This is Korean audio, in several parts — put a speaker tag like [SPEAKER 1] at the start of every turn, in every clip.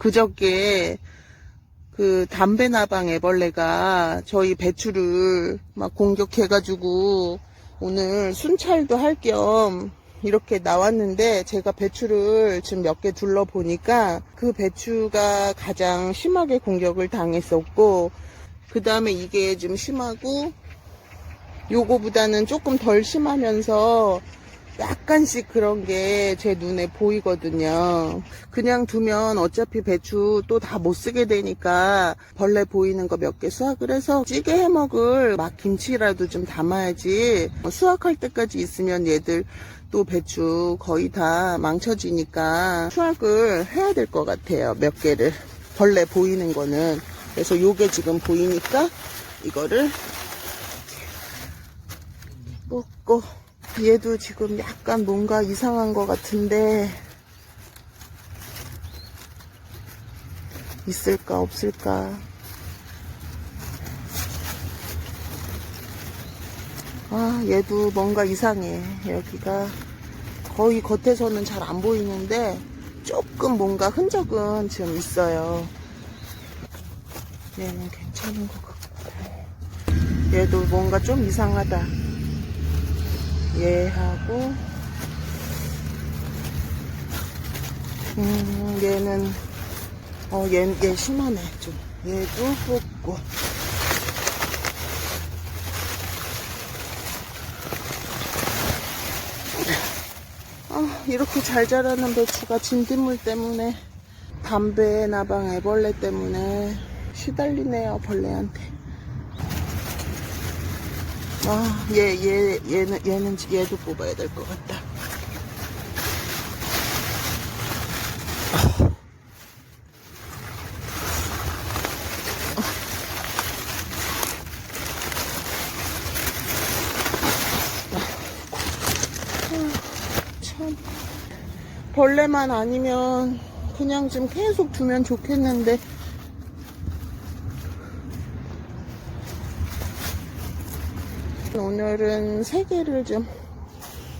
[SPEAKER 1] 그저께 그 담배 나방 애벌레가 저희 배추를 막 공격해가지고 오늘 순찰도 할 겸 이렇게 나왔는데 제가 배추를 지금 몇 개 둘러보니까 그 배추가 가장 심하게 공격을 당했었고 그 다음에 이게 좀 심하고 요거보다는 조금 덜 심하면서 약간씩 그런 게 제 눈에 보이거든요. 그냥 두면 어차피 배추 또 다 못 쓰게 되니까 벌레 보이는 거 몇 개 수확을 해서 찌개 해 먹을 막 김치라도 좀 담아야지 수확할 때까지 있으면 얘들 또 배추 거의 다 망쳐지니까 수확을 해야 될 것 같아요. 몇 개를. 벌레 보이는 거는. 그래서 요게 지금 보이니까 이거를 뽑고 얘도 지금 약간 뭔가 이상한 것 같은데 있을까 없을까? 아 얘도 뭔가 이상해. 여기가 거의 겉에서는 잘 안 보이는데 조금 뭔가 흔적은 지금 있어요. 얘는 괜찮은 것 같고. 얘도 뭔가 좀 이상하다 얘하고 음 얘는 어 얘 얘 심하네 좀. 얘도 뽑고. 아 이렇게 잘 자라는 배추가 진딧물 때문에 담배 나방 애벌레 때문에 시달리네요 벌레한테 아, 얘, 얘, 얘는, 얘는, 얘도 뽑아야 될 것 같다. 참. 벌레만 아니면 그냥 좀 계속 두면 좋겠는데. 오늘은 세 개를 좀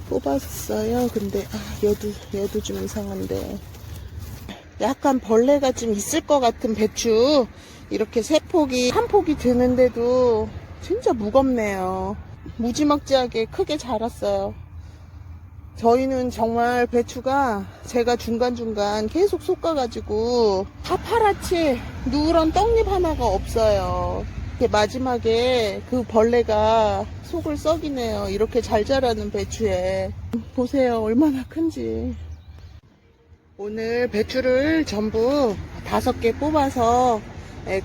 [SPEAKER 1] 뽑았어요. 근데 아, 얘도 얘도 좀 이상한데 약간 벌레가 좀 있을 것 같은 배추 이렇게 세 폭이 한 폭이 드는데도 진짜 무겁네요. 무지막지하게 크게 자랐어요. 저희는 정말 배추가 제가 중간중간 계속 솎아가지고 다 파랗지 누런 떡잎 하나가 없어요. 이렇게 마지막에 그 벌레가 속을 썩이네요. 이렇게 잘 자라는 배추에. 보세요. 얼마나 큰지. 오늘 배추를 전부 다섯 개 뽑아서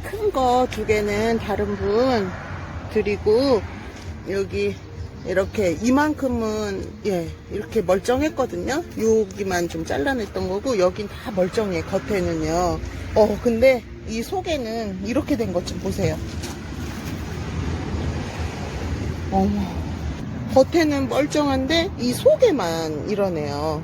[SPEAKER 1] 큰 거 두 개는 다른 분 드리고 여기 이렇게 이만큼은 예 이렇게 멀쩡했거든요. 여기만 좀 잘라냈던 거고 여긴 다 멀쩡해 겉에는요. 어 근데 이 속에는 이렇게 된 것 좀 보세요. 어머 겉에는 멀쩡한데 이 속에만 이러네요.